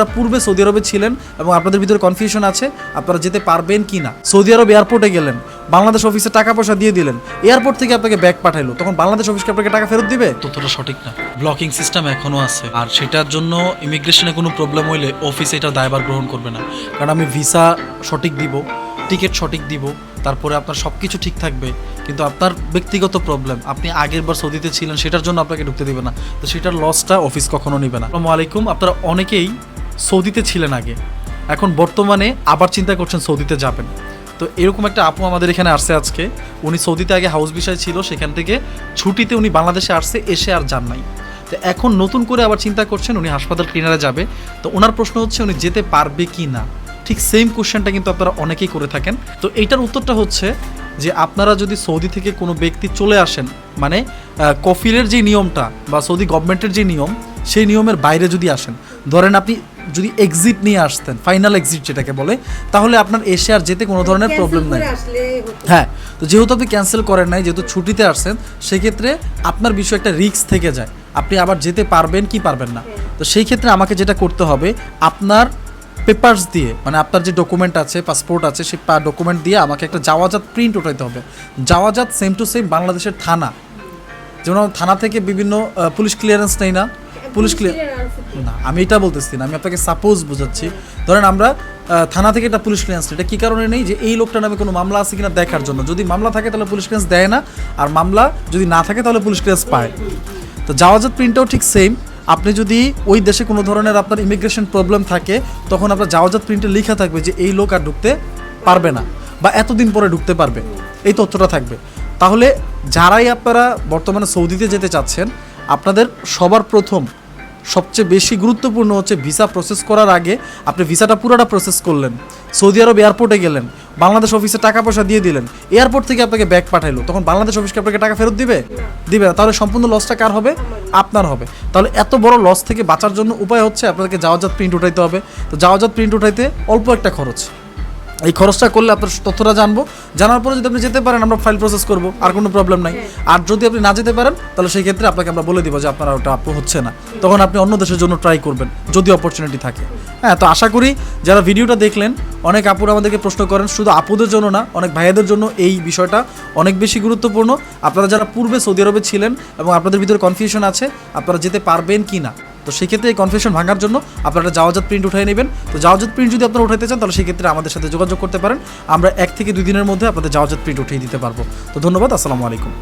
আপনারা পূর্বে সৌদি আরবে ছিলেন এবং আপনাদের ভিতরে কনফিউশন আছে, আপনারা যেতে পারবেন কি না। সৌদি আরব এয়ারপোর্টে গেলেন, বাংলাদেশ অফিসে টাকা পয়সা দিয়ে দিলেন এয়ারপোর্ট থেকে আপনাকে ব্যাগ পাঠাইলো, তখন বাংলাদেশ অফিসকে আপনাকে টাকা ফেরত দিবে? ততটা সঠিক না। ব্লকিং সিস্টেম এখনও আছে। আর সেটার জন্য ইমিগ্রেশনে কোনো প্রবলেম হইলে অফিস এটা দায়ভার গ্রহণ করবে না। কারণ আমি ভিসা সঠিক দিব টিকিট সঠিক দিব, তারপরে আপনার সব কিছু ঠিক থাকবে। কিন্তু আপনার ব্যক্তিগত প্রবলেম আপনি আগের বার সৌদিতে ছিলেন, সেটার জন্য আপনাকে ঢুকতে দিবে না। তো সেটার লসটা অফিস কখনো নেবে না। আসসালামু আলাইকুম, আপনারা অনেকেই সৌদিতে ছিলেন আগে। এখন বর্তমানে আবার চিন্তা করছেন সৌদিতে যাবেন। তো এরকম একটা আপু আমাদের এখানে আসছে আজকে। উনি সৌদিতে আগে হাউস বিষয় ছিল, সেখান থেকে ছুটিতে উনি বাংলাদেশে আসছে, এসে আর যান নাই। তো এখন নতুন করে আবার চিন্তা করছেন, উনি হাসপাতাল ক্লিনারে যাবে। তো ওনার প্রশ্ন হচ্ছে উনি যেতে পারবে কি না? ঠিক সেম কোশ্চেনটা কিন্তু আপনারা অনেকেই করে থাকেন। তো এইটার উত্তরটা হচ্ছে যে আপনারা যদি সৌদি থেকে কোনো ব্যক্তি চলে আসেন মানে কফিলের যে নিয়মটা বা সৌদি গভর্নমেন্টের যে নিয়ম, সেই নিয়মের বাইরে যদি আসেন, ধরেন আপনি যদি এক্সিট নিয়ে আসতেন ফাইনাল এক্সিট যেটাকে বলে তাহলে আপনার এসে আর যেতে কোনো ধরনের প্রবলেম নাই। হ্যাঁ তো যেহেতু আপনি ক্যান্সেল করেন নাই যেহেতু ছুটিতে আসছেন সেক্ষেত্রে আপনার বিষয়ে একটা রিস্ক থেকে যায়। আপনি আবার যেতে পারবেন কি পারবেন না। তো সেই ক্ষেত্রে আমাকে যেটা করতে হবে আপনার পেপার্স দিয়ে মানে আপনার যে ডকুমেন্ট আছে পাসপোর্ট আছে সেই ডকুমেন্ট দিয়ে আমাকে একটা যাওয়াজাত প্রিন্ট উঠাইতে হবে। যাওয়াজাত সেম টু সেম বাংলাদেশের থানা। যেমন থানা থেকে বিভিন্ন পুলিশ ক্লিয়ারেন্স নেই না। পুলিশ ক্লিয়ার না আমি এটা বলতেছি না আমি আপনাকে সাপোজ বোঝাচ্ছি। ধরেন আমরা থানা থেকে একটা পুলিশ ক্লিয়ারেন্স এটা কি কারণে নেই যে এই লোকটার নামে কোনো মামলা আছে কিনা দেখার জন্য? যদি মামলা থাকে তাহলে পুলিশ ক্লিয়ারেন্স দেয় না আর মামলা যদি না থাকে তাহলে পুলিশ ক্লিয়ারেন্স পায়। তো যাওয়াজাত প্রিন্টটাও ঠিক সেম আপনি যদি ওই দেশে কোনো ধরনের আপনার ইমিগ্রেশন প্রবলেম থাকে তখন আপনার যাওয়াজাত প্রিন্টে লেখা থাকবে যে এই লোক আর ঢুকতে পারবে না বা এতদিন পরে ঢুকতে পারবে। এই তথ্যটা থাকবে। তাহলে যারাই আপনারা বর্তমানে সৌদিতে যেতে চাচ্ছেন, আপনাদের সবার প্রথম সবচেয়ে বেশি গুরুত্বপূর্ণ হচ্ছে ভিসা প্রসেস করার আগে আপনি ভিসাটা পুরোটা প্রসেস করলেন। সৌদি আরব এয়ারপোর্টে গেলেন, বাংলাদেশ অফিসে টাকা পয়সা দিয়ে দিলেন এয়ারপোর্ট থেকে আপনাকে ব্যাগ পাঠাইলো, তখন বাংলাদেশ অফিসকে আপনাকে টাকা ফেরত দিবে? দিবে না, তাহলে সম্পূর্ণ লসটা কার হবে? আপনার হবে। তাহলে এত বড় লস থেকে বাঁচার জন্য উপায় হচ্ছে আপনাদেরকে যাওয়াজাত প্রিন্ট উঠাইতে হবে। তো যাওয়াজাত প্রিন্ট উঠাইতে অল্প একটা খরচ। এই খরচটা করলে আপনার তথ্যটা জানব। জানার পরে যদি আপনি যেতে পারেন আমরা ফাইল প্রসেস করব আর কোনো প্রবলেম নাই। আর যদি আপনি না যেতে পারেন তাহলে সেই ক্ষেত্রে আপনাকে আমরা বলে দিব যে আপনার ওটা আপু হচ্ছে না। তখন আপনি অন্য দেশের জন্য ট্রাই করবেন যদি অপরচুনিটি থাকে। হ্যাঁ তো আশা করি যারা ভিডিওটা দেখলেন অনেক আপুরা আমাদেরকে প্রশ্ন করেন শুধু আপুদের জন্য না অনেক ভাইয়াদের জন্য এই বিষয়টা অনেক বেশি গুরুত্বপূর্ণ। আপনারা যারা পূর্বে সৌদি আরবে ছিলেন এবং আপনাদের ভিতরে কনফিউশন আছে আপনারা যেতে পারবেন কি না তো সেক্ষেত্রে এই কনফিউশন ভাঙার জন্য আপনারা যাওয়াজাত প্রিন্ট উঠিয়ে নেবেন। তো যাওয়াজাত প্রিন্ট যদি আপনারা উঠাইতে চান, তাহলে সেক্ষেত্রে আমাদের সাথে যোগাযোগ করতে পারেন। আমরা এক থেকে দুই দিনের মধ্যে আপনাদের যাওয়াজাত প্রিন্ট উঠিয়ে দিতে পারব। তো ধন্যবাদ, আসসালামু আলাইকুম।